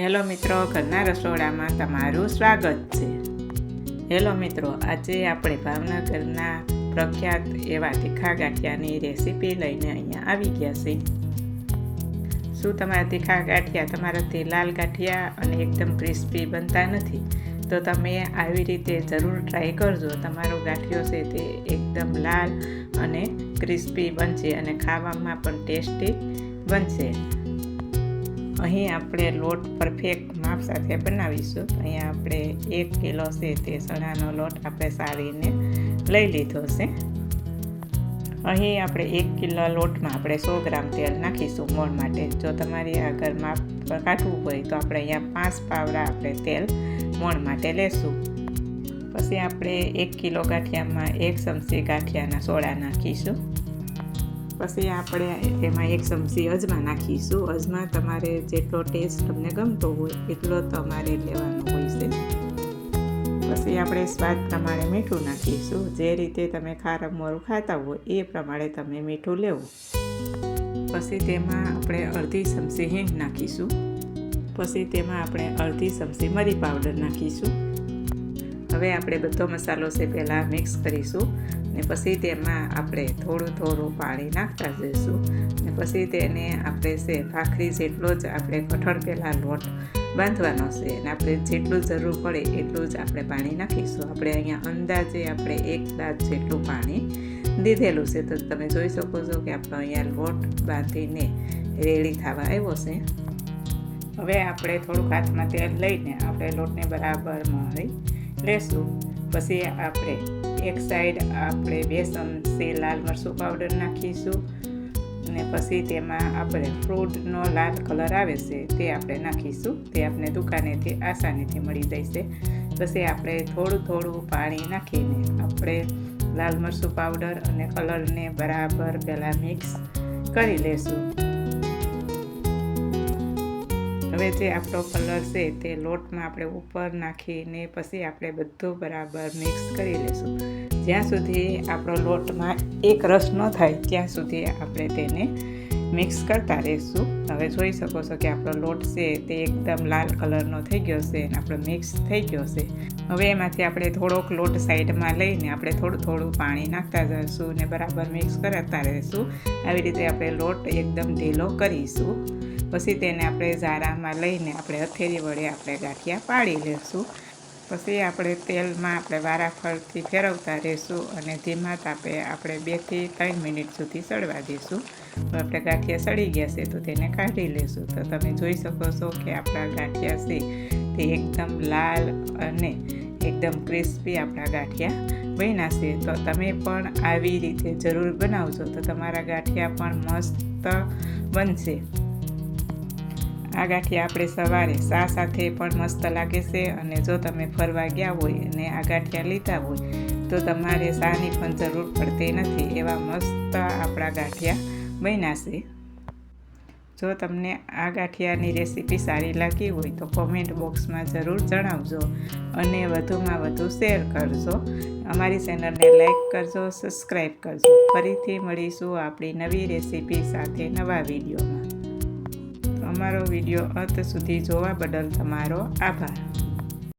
Hello મિત્રો ઘરના રસોડામાં તમારું સ્વાગત છે. હેલો મિત્રો, આજે આપણે ભાવનગરના પ્રખ્યાત એવા તીખા ગાંઠિયાની રેસીપી લઈને અહીંયા આવી ગયા છે શું તમારા તીખા ગાંઠિયા તમારાથી લાલ ગાંઠિયા અને એકદમ ક્રિસ્પી બનતા નથી? તો તમે આવી રીતે જરૂર ટ્રાય કરજો. તમારો ગાંઠિયો છે તે એકદમ લાલ અને ક્રિસ્પી બનશે અને ખાવામાં પણ ટેસ્ટી બનશે. અહીં આપણે લોટ પરફેક્ટ માપ સાથે બનાવીશું. અહીંયા આપણે એક કિલો છે તે ચણાનો લોટ આપણે સારીને લઈ લીધો છે. અહીં આપણે એક કિલો લોટમાં આપણે સો ગ્રામ તેલ નાખીશું મોણ માટે. જો તમારી આગળ માપ કાઢવું હોય તો આપણે અહીંયા પાંચ પાવડા આપણે તેલ મોણ માટે લેશું. પછી આપણે એક કિલો ગાંઠિયામાં એક ચમચી ગાંઠિયાના સોડા નાખીશું. પછી આપણે એમાં એક ચમચી અજમા નાખીશું. અજમા તમારે જેટલો ટેસ્ટ તમને ગમતો હોય, એટલો તમારે લેવાનો હોય છે. પછી આપણે સ્વાદ પ્રમાણે મીઠું નાખીશું. જે રીતે તમે ખારા મોરું ખાતા હોય, એ પ્રમાણે તમે મીઠું લેવું. પછી તેમાં આપણે અડધી ચમચી હિંગ નાખીશું. પછી તેમાં આપણે અડધી ચમચી મરી પાવડર નાખીશું. હવે આપણે બધો મસાલો છે પહેલાં મિક્સ કરીશું ને પછી તેમાં આપણે થોડું થોડું પાણી નાખતા જઈશું ને પછી તેને આપણે છે ભાખરી જેટલો જ આપણે કઠણ પહેલાં લોટ બાંધવાનો છે અને આપણે જેટલું જરૂર પડે એટલું જ આપણે પાણી નાખીશું. આપણે અહીંયા અંદાજે આપણે એક દાંત જેટલું પાણી દીધેલું છે. તો તમે જોઈ શકો છો કે આપણો અહીંયા લોટ બાંધીને રેડી થવા આવ્યો છે. હવે આપણે થોડુંક હાથમાં તેલ લઈને આપણે લોટને બરાબર મળી લેશું પછી આપણે એક સાઈડ આપણે બે ચમચી લાલ મરચું પાવડર નાખીશું. અને પછી તેમાં આપણે ફ્રૂટનો લાલ કલર આવે છે, તે આપણે નાખીશું. તે આપણે દુકાનેથી આસાનીથી મળી જશે. પછી આપણે થોડું થોડું પાણી નાખીને આપણે લાલ મરચું પાવડર અને કલરને બરાબર પહેલાં મિક્સ કરી લેશું. હવે જે આપણો કલર છે તે લોટમાં આપણે ઉપર નાખીને પછી આપણે બધું બરાબર મિક્સ કરી લઈશું. જ્યાં સુધી આપણો લોટમાં એક રસ ન થાય, ત્યાં સુધી આપણે તેને મિક્સ કરતા રહીશું. હવે જોઈ શકો છો કે આપણો લોટ છે તે એકદમ લાલ કલરનો થઈ ગયો છે અને આપણો મિક્સ થઈ ગયો છે. હવે એમાંથી આપણે થોડોક લોટ સાઈડમાં લઈને આપણે થોડું થોડું પાણી નાખતા જઈશું અને બરાબર મિક્સ કરતા રહીશું. આવી રીતે આપણે લોટ એકદમ ઢીલો કરીશું. પછી તેને આપણે ઝારામાં લઈને આપણે હથેળી વડે આપણે ગાંઠિયા પાડી લઈશું પછી આપણે તેલમાં આપણે વારાફરથી ફેરવતા રહીશું અને ધીમા તાપે આપણે બેથી ત્રણ મિનિટ સુધી સળવા દઈશું. તો આપણે ગાંઠિયા સળી ગયા છે તો તેને કાઢી લઈશું તો તમે જોઈ શકો છો કે આપણા ગાંઠિયા છે તે એકદમ લાલ અને એકદમ ક્રિસ્પી આપણા ગાંઠિયા બન્યા છે. તો તમે પણ આવી રીતે જરૂર બનાવજો તો તમારા ગાંઠિયા પણ મસ્ત બનશે. આ ગાંઠિયા આપણે સવારે સા સાથે પણ મસ્ત લાગે છે અને જો તમે ફરવા ગયા હોય અને આ ગાંઠિયા લીધા હોય, તો તમારે સાની પણ જરૂર પડતી નથી એવા મસ્ત આપણા ગાંઠિયા બન્યા જો તમને આ ગાંઠિયાની રેસીપી સારી લાગી હોય, તો કોમેન્ટ બોક્સમાં જરૂર જણાવજો અને વધુમાં વધુ શેર કરજો. અમારી ચેનલને લાઈક કરજો, સબસ્ક્રાઈબ કરજો. ફરીથી મળીશું આપણી નવી રેસીપી સાથે નવા વિડીયોમાં. અમારો વીડિયો અંત સુધી જોવા બદલ તમારો આભાર.